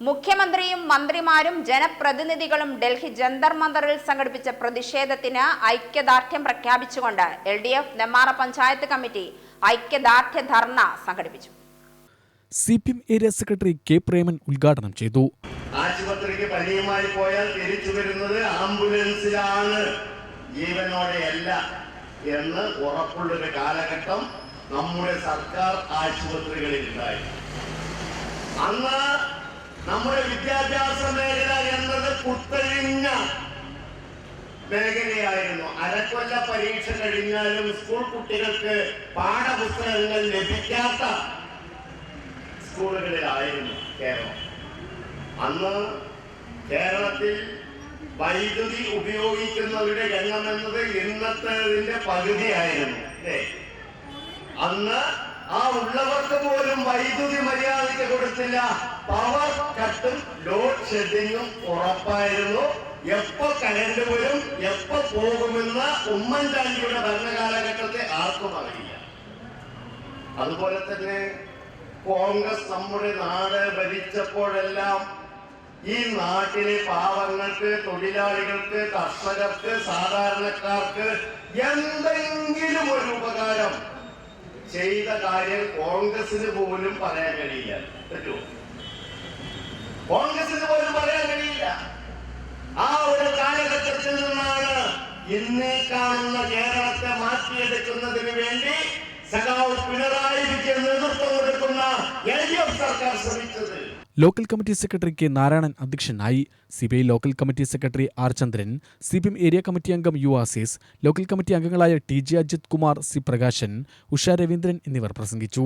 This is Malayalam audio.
മുഖ്യമന്ത്രിയും മന്ത്രിമാരും ജനപ്രതിനിധികളും ഡൽഹി ജന്തർ മന്ദറിൽ സംഘടിപ്പിച്ച പ്രതിഷേധത്തിന് ഐക്യദാർഢ്യം പ്രഖ്യാപിച്ചുകൊണ്ട് L D F Nemmara panchayat committee ഐക്യദാർഢ്യ ധർണ സംഘടിപ്പിച്ചു. C P M area secretary K Preman ഉദ്ഘാടനം ചെയ്തു. ആശുപത്രിക്ക് പനിയുമായി പോയാൽ തിരിച്ചു വരുന്നത് ആംബുലൻസിലാണ്. ജീവനോടെയല്ല എന്ന് ഉറപ്പുള്ളൊരു കാലഘട്ടം നമ്മുടെ സർക്കാർ ആശുപത്രികളിൽ ഉണ്ടായി അന്ന് നമ്മുടെ വിദ്യാഭ്യാസ മേഖല എന്നത് കുത്തഴിഞ്ഞ മേഖലയായിരുന്നു. അരക്കൊല്ല പരീക്ഷ കഴിഞ്ഞാലും സ്കൂൾ കുട്ടികൾക്ക് പാഠപുസ്തകങ്ങൾ ലഭിക്കാത്ത സ്കൂളുകളിലായിരുന്നു കേരളം. അന്ന് കേരളത്തിൽ വൈദ്യുതി ഉപയോഗിക്കുന്നവരുടെ എണ്ണം എന്നത് ഇന്നത്തെ പകുതിയായിരുന്നു. അന്ന് ആ ഉള്ളവർക്ക് പോലും വൈദ്യുതി മര്യാദയ്ക്ക് കൊടുത്തില്ല. പവർ കട്ടും ലോഡ് ഷെഡിങ്ങും ഉറപ്പായിരുന്നു. എപ്പോ കരണ്ട് വരും എപ്പോ പോകുമെന്ന് ഉമ്മൻചാണ്ടിയുടെ ഭരണകാലഘട്ടത്തെ ആർക്കും അറിയില്ല. അതുപോലെ തന്നെ കോൺഗ്രസ് നമ്മുടെ നാട് ഭരിച്ചപ്പോഴെല്ലാം ഈ നാട്ടിലെ പാവങ്ങൾക്ക് തൊഴിലാളികൾക്ക് കർഷകർക്ക് സാധാരണക്കാർക്ക് എന്തെങ്കിലും ഒരു ഉപകാരം ചെയ്ത കാര്യം കോൺഗ്രസിന് പോലും പറയാൻ കഴിയില്ല. പറ്റുമോ കോൺഗ്രസിന് പോലും പറയാൻ കഴിയില്ല. ആ ഒരു കാലഘട്ടത്തിൽ നിന്നാണ് ഇന്നേ കാണുന്ന കേരളത്തെ മാറ്റിയെടുക്കുന്നതിന് വേണ്ടി സഖാവ് പിണറായി വിജയൻ നേതൃത്വം കൊടുക്കുന്ന എൽ ഡി എഫ് സർക്കാർ ശ്രമിച്ചത്. Local committee secretary K Narayanan അധ്യക്ഷനായി C P I local committee secretary R Chandran C P M area committee അംഗം യു ആസീസ് ലോക്കൽ കമ്മിറ്റി അംഗങ്ങളായ T J Ajith Kumar C Prakashan Usha Raveendran എന്നിവർ പ്രസംഗിച്ചു.